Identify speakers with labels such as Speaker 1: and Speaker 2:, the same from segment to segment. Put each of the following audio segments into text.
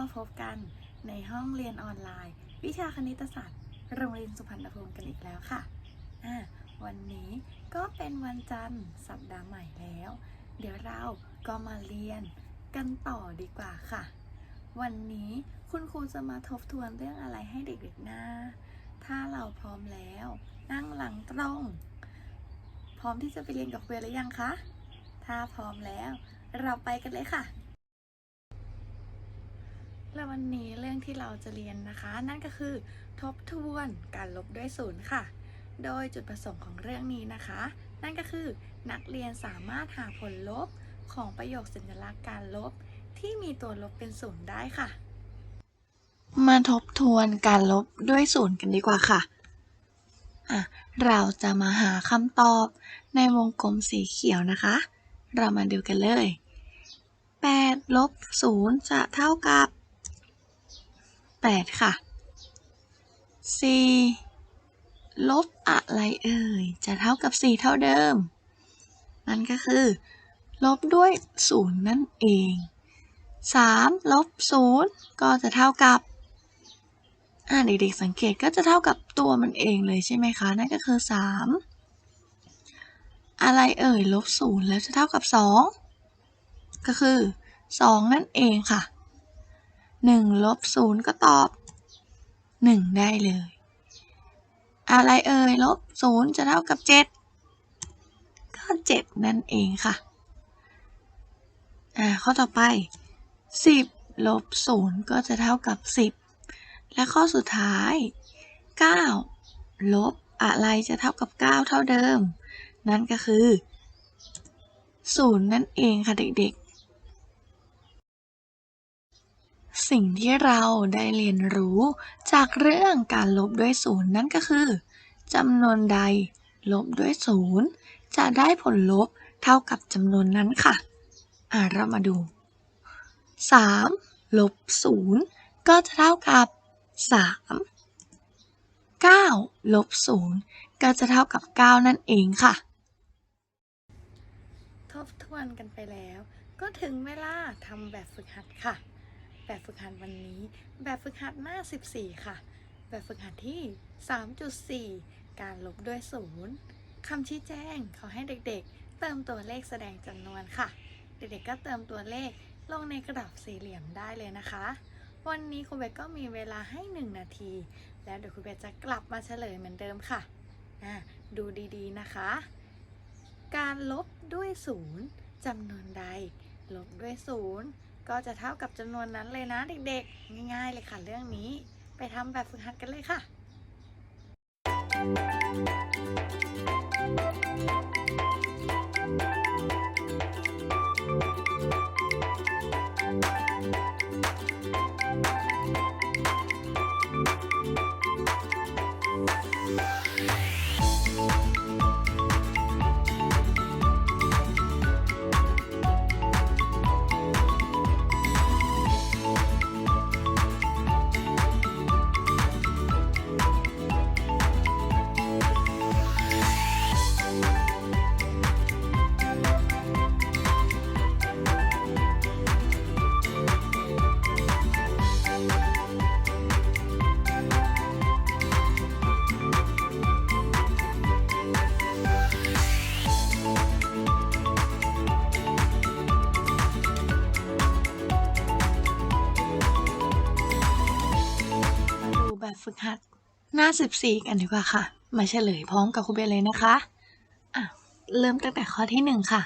Speaker 1: มาพบกันในห้องเรียนออนไลน์ วิชาคณิตศาสตร์ โรงเรียนสุพรรณภูมิกันอีกแล้วค่ะ วันนี้ก็เป็นวันจันทร์สัปดาห์ใหม่แล้ว เดี๋ยวเราก็มาเรียนกันต่อดีกว่าค่ะ วันนี้คุณครูจะมาทบทวนเรื่องอะไรให้เด็กๆนะ ถ้าเราพร้อมแล้ว นั่งหลังตรง พร้อมที่จะไปเรียนกับเวรหรือยังคะ ถ้าพร้อมแล้ว เราไปกันเลยค่ะ และวันนี้เรื่องที่เราจะเรียนนะคะ นั่นก็คือทบทวนการลบด้วยศูนย์ค่ะ โดยจุดประสงค์ของเรื่องนี้นะคะ นั่นก็คือนักเรียนสามารถหาผลลบของประโยคสัญลักษณ์การลบ ที่มีตัวลบเป็นศูนย์ได้ค่ะ มาทบทวนการลบด้วยศูนย์กันดีกว่าค่ะอะเราจะมาหาคำตอบในวงกลมสีเขียวนะคะ เรามาดูกันเลย8ลบ0จะเท่ากับ 8 ค่ะ 4 ลบอะไรเอ่ย จะเท่ากับ 4 เท่าเดิม นั่นก็คือ ลบด้วย 0 นั่นเอง 3 ลบ 0 ก็จะเท่ากับอ่าเด็กๆสังเกตก็จะเท่ากับตัวมันเองเลยใช่ไหมคะ นั่นก็คือ 3 อะไรเอ่ย ลบศูนย์แล้วจะเท่ากับ 2 ก็คือ 2 นั่นเองค่ะ 1ลบศูนย์ก็ตอบ 1 ได้เลย อะไรเอ่ยลบศูนย์จะเท่ากับ 7 ก็ 7 นั่นเองค่ะ อ่า ข้อต่อไป 10ลบศูนย์ก็จะเท่ากับ 10 และข้อสุดท้าย 9 ลบอะไรจะเท่ากับ 9 เท่าเดิม นั่นก็คือศูนย์นั่นเองค่ะเด็ก สิ่งที่เราได้เรียนรู้จากเรื่องการลบด้วยศูนย์นั่นก็คือจำนวนใดลบด้วยศูนย์จะได้ผลลบเท่ากับจำนวนนั้นค่ะ อ่าเรามาดู 3 ลบศูนย์ก็จะเท่ากับ 3 9 ลบศูนย์ก็จะเท่ากับ 9 นั่นเองค่ะ ทบทวนกันไปแล้ว ก็ถึงเวลาทำแบบฝึกหัดค่ะ แบบฝึกหัดวันนี้ แบบฝึกหัดหน้า 14 ค่ะ แบบฝึกหัดที่ 3.4 การลบด้วยศูนย์คำชี้แจงขอให้เด็กๆ เติมตัวเลขแสดงจำนวนค่ะ เด็กๆก็เติมตัวเลขลงในกระดาษสี่เหลี่ยมได้เลยนะคะ วันนี้ครูเบก็มีเวลาให้ 1 นาที แล้วเดี๋ยวครูเบจะกลับมาเฉลยเหมือนเดิมค่ะอะดูดีๆนะคะ การลบด้วยศูนย์จำนวนใด ลบด้วยศูนย์ ก็จะเท่ากับจำนวนนั้นเลยนะเด็กๆ ง่ายๆเลยค่ะเรื่องนี้ ไปทำแบบฝึกหัดกันเลยค่ะ กหัด หน้า 14 กันดีกว่าค่ะ มาเฉลยพร้อมกับครูเบลเลยนะคะอะเริ่มตั้งแต่ข้อที่ 1 ค่ะ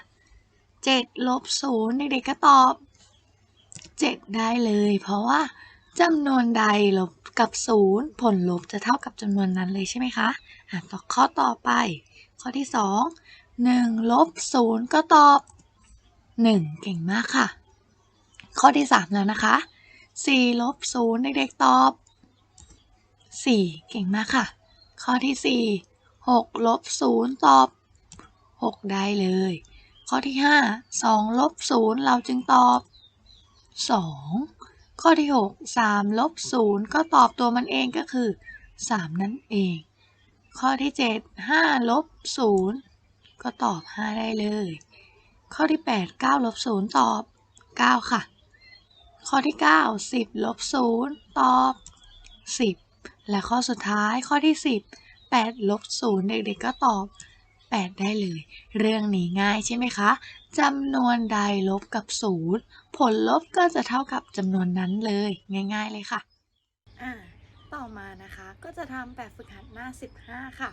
Speaker 1: 7ลบ0เด็กๆก็ตอบ 7 ได้เลย เพราะว่าจำนวนใดลบกับ 0 ผลลบจะเท่ากับจำนวนนั้นเลยใช่ไหมคะอะต่อข้อต่อไป ข้อที่ 2 1ลบ0ก็ตอบ 1 เก่งมากค่ะ ข้อที่ 3 แล้วนะคะ4ลบ0เด็กๆตอบ 4 เก่งมากค่ะ ข้อที่ 4 6ลบ0ตอบ 6 ได้เลย ข้อที่ 5 2ลบ0เราจึงตอบ 2 ข้อที่ 6 3ลบ0ก็ตอบตัวมันเองก็คือ 3 นั่นเอง ข้อที่ 7 5ลบ0ก็ตอบ 5 ได้เลย ข้อที่ 8 9ลบ0ตอบ 9 ค่ะ ข้อที่ 9 10ลบ0ตอบ 10 และข้อสุดท้ายข้อที่ 10 8ลบ0เด็กๆก็ตอบ 8 ได้เลย เรื่องนี้ง่ายใช่ไหมคะจำนวนใดลบกับ 0 ผลลบก็จะเท่ากับจำนวนนั้นเลย ง่ายๆเลยค่ะอ่าต่อมานะคะก็จะทำแบบฝึกหัดหน้า 15 ค่ะ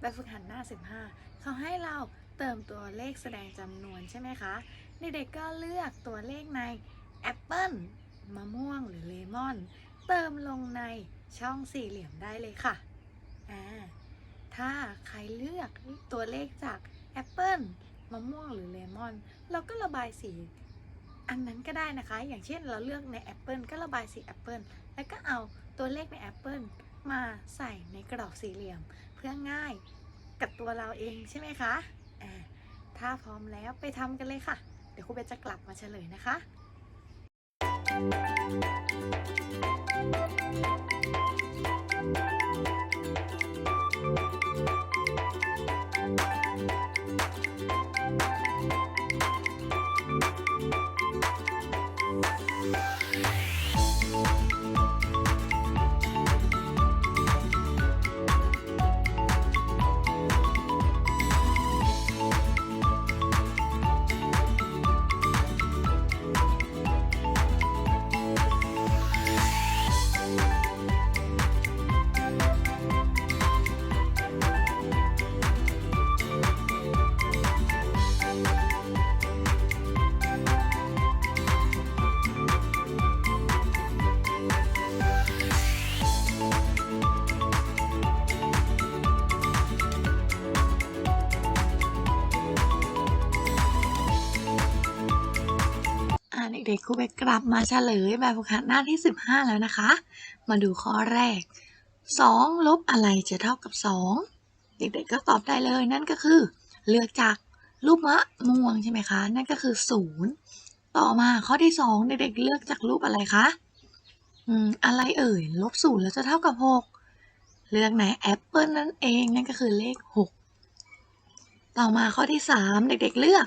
Speaker 1: แบบฝึกหัดหน้า 15 เขาให้เราเติมตัวเลขแสดงจำนวนใช่ไหมคะเด็กๆก็เลือกตัวเลขในแอปเปิลมะม่วงหรือเลมอน เติมลงใน ช่องสี่เหลี่ยมได้เลยค่ะอ่าถ้าใครเลือกตัวเลขจากแอปเปิลมะม่วงหรือเลมอน เราก็ระบายสีอันนั้นก็ได้นะคะ อย่างเช่นเราเลือกในแอปเปิลก็ระบายสีแอปเปิลแล้วก็เอาตัวเลขในแอปเปิลมาใส่ในกรอบสี่เหลี่ยม เพื่อง่ายกับตัวเราเองใช่ไหมคะอ่าถ้าพร้อมแล้วไปทำกันเลยค่ะ เดี๋ยวครูเบจะกลับมาเฉลยนะคะอ่า ด็กๆครูเบสกลับมาเฉลยแบบฝึกหัดหน้าที่ 15 แล้วนะคะ มาดูข้อแรก 2 ลบอะไรจะเท่ากับ 2 เด็กๆก็ตอบได้เลยนั่นก็คือ เลือกจากรูปมะม่วงใช่ไหมคะ นั่นก็คือ 0 ต่อมาข้อที่ 2 เด็กๆเลือกจากรูปอะไรคะอืมอะไรเอ่ยลบ0แล้วจะเท่ากับ 6 เลือกในแอปเปิลนั่นเองนั่นก็คือเลข 6 ต่อมาข้อที่ 3 เด็กๆเลือก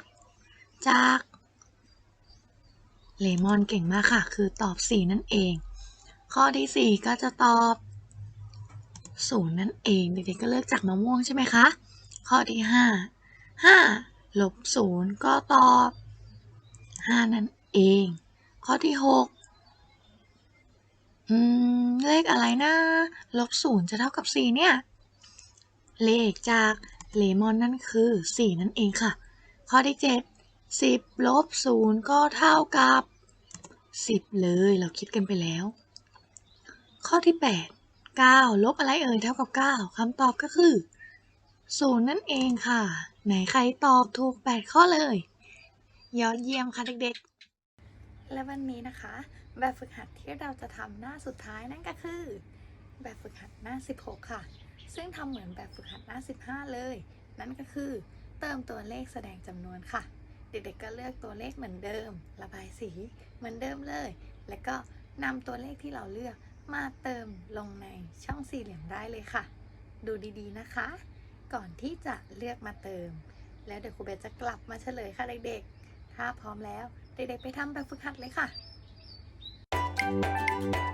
Speaker 1: จาก เลมอนเก่งมากค่ะ คือตอบ 4 นั่นเอง ข้อที่ 4 ก็จะตอบ0นั่นเอง เด็กๆก็เลือกจากมะม่วงใช่ไหมคะ ข้อที่ 5 5ลบ0ก็ตอบ 5 นั่นเอง ข้อที่ 6 อืม เลขอะไรนะ ลบ0จะเท่ากับ 4 เนี่ย เลขจากเลมอนนั่นคือ 4 นั่นเองค่ะ ข้อที่ 7 10ลบ0ก็เท่ากับ10เลยเราคิดกันไปแล้ว ข้อที่8 9ลบอะไรเอ่ยเท่ากับ9คำตอบก็คือ0นั่นเองค่ะ ไหนใครตอบถูก8ข้อเลย ยอดเยี่ยมค่ะเด็กๆ และวันนี้นะคะ แบบฝึกหัดที่เราจะทำหน้าสุดท้ายนั่นก็คือ แบบฝึกหัดหน้า 16 ค่ะ ซึ่งทำเหมือนแบบฝึกหัดหน้า 15 เลย นั่นก็คือ เติมตัวเลขแสดงจำนวนค่ะ เด็กๆก็เลือกตัวเลขเหมือนเดิม ระบายสีเหมือนเดิมเลย แล้วก็นำตัวเลขที่เราเลือกมาเติมลงในช่องสี่เหลี่ยมได้เลยค่ะ ดูดีๆนะคะ ก่อนที่จะเลือกมาเติม แล้วเดี๋ยวครูเบสจะกลับมาเฉลยค่ะเด็กๆ ถ้าพร้อมแล้ว เด็กๆไปทำแบบฝึกหัดเลยค่ะอ่า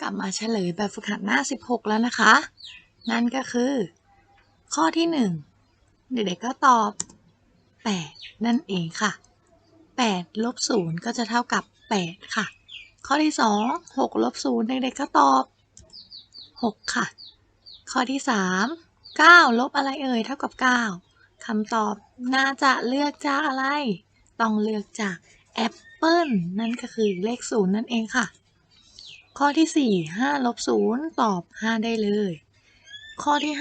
Speaker 1: กลับมาเฉลยแบบฝึกหัดหน้า 16 แล้วนะคะ นั่นก็คือ ข้อที่ 1 เด็กๆก็ตอบ 8 นั่นเองค่ะ 8 ลบ 0 ก็จะเท่ากับ 8 ค่ะ ข้อที่ 2 6 ลบ 0 เด็กๆก็ตอบ 6 ค่ะ ข้อที่ 3 9 ลบอะไรเอ่ย เท่ากับ 9 คำตอบน่าจะเลือกจากอะไร ต้องเลือกจากแอปเปิลนั่นก็คือเลข 0 นั่นเองค่ะ ข้อที่ 4 5ลบ0ตอบ 5 ได้เลย ข้อที่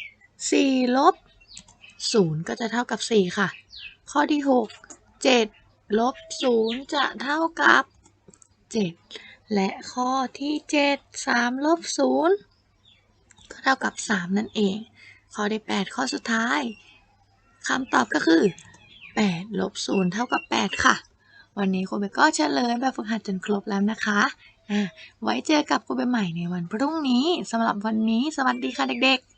Speaker 1: 5 4ลบ0ก็จะเท่ากับ 4 ค่ะ ข้อที่ 6 7ลบ0จะเท่ากับ 7 และข้อที่ 7 3ลบ0ก็เท่ากับ 3 นั่นเอง ข้อที่ 8 ข้อสุดท้ายคำตอบก็คือ8ลบ0เท่ากับ 8 ค่ะ วันนี้ครูเบก็เฉลยแบบฝึกหัดจนครบแล้วนะคะ ไว้เจอกับครูเบใหม่ในวันพรุ่งนี้สำหรับวันนี้ สวัสดีค่ะเด็กๆ